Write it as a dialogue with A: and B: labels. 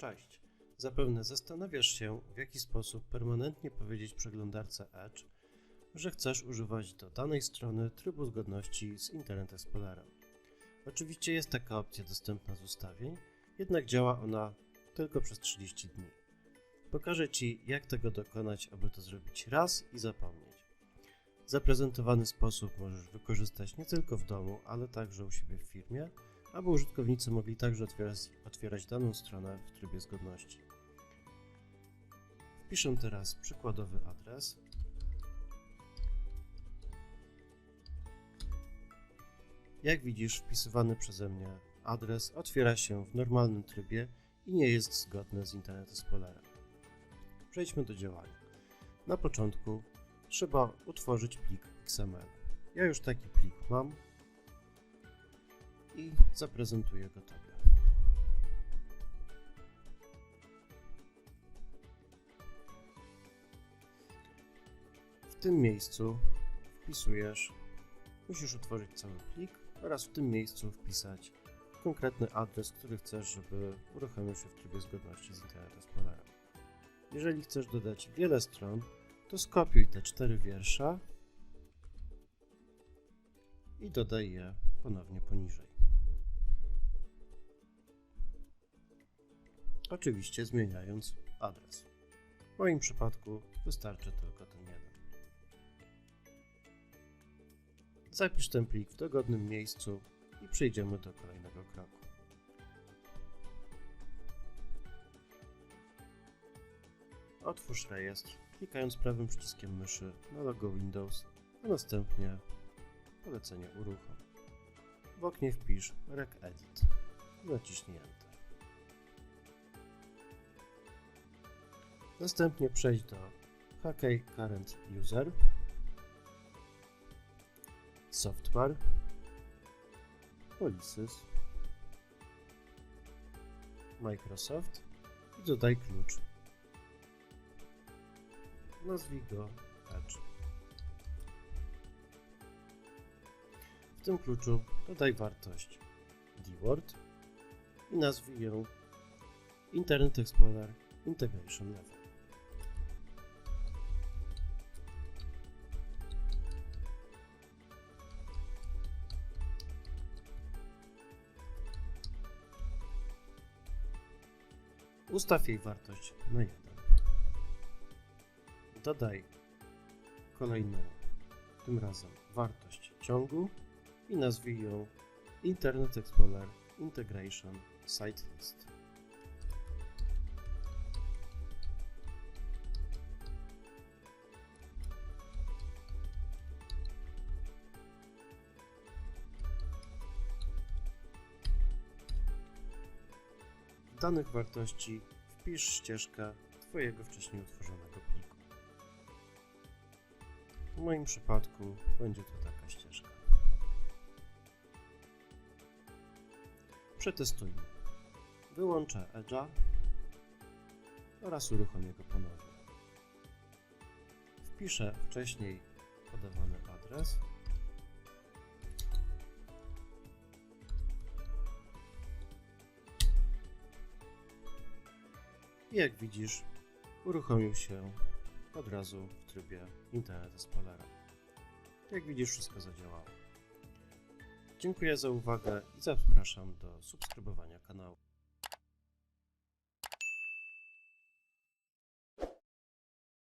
A: Cześć. Zapewne zastanawiasz się, w jaki sposób permanentnie powiedzieć przeglądarce Edge, że chcesz używać do danej strony trybu zgodności z Internet Explorerem. Oczywiście jest taka opcja dostępna z ustawień, jednak działa ona tylko przez 30 dni. Pokażę Ci, jak tego dokonać, aby to zrobić raz i zapomnieć. Zaprezentowany sposób możesz wykorzystać nie tylko w domu, ale także u siebie w firmie, aby użytkownicy mogli także otwierać, otwierać daną stronę w trybie zgodności. Wpiszę teraz przykładowy adres. Jak widzisz, wpisywany przeze mnie adres otwiera się w normalnym trybie i nie jest zgodny z Internet Explorerem. Przejdźmy do działania. Na początku trzeba utworzyć plik XML. Ja już taki plik mam i zaprezentuję go Tobie. W tym miejscu wpisujesz, musisz utworzyć cały plik oraz w tym miejscu wpisać konkretny adres, który chcesz, żeby uruchomił się w trybie zgodności z Internet Explorerem. Jeżeli chcesz dodać wiele stron, to skopiuj te cztery wiersze i dodaj je ponownie poniżej. Oczywiście zmieniając adres. W moim przypadku wystarczy tylko ten jeden. Zapisz ten plik w dogodnym miejscu i przejdziemy do kolejnego kroku. Otwórz rejestr, klikając prawym przyciskiem myszy na logo Windows, a następnie polecenie uruchom. W oknie wpisz regedit i naciśnij Enter. Następnie przejdź do HK Current User, Software, Policies, Microsoft i dodaj klucz. Nazwij go Edge. W tym kluczu dodaj wartość dword i nazwij ją Internet Explorer Integration Level. Ustaw jej wartość na 1. Dodaj kolejną, tym razem wartość ciągu i nazwij ją Internet Explorer Integration Site List. Danych wartości wpisz ścieżkę Twojego wcześniej utworzonego pliku. W moim przypadku będzie to taka ścieżka. Przetestujmy. Wyłączę Edge'a oraz uruchomię go ponownie. Wpiszę wcześniej podawany adres. Jak widzisz, uruchomił się od razu w trybie Internet Explorera. Jak widzisz, wszystko zadziałało. Dziękuję za uwagę i zapraszam do subskrybowania kanału.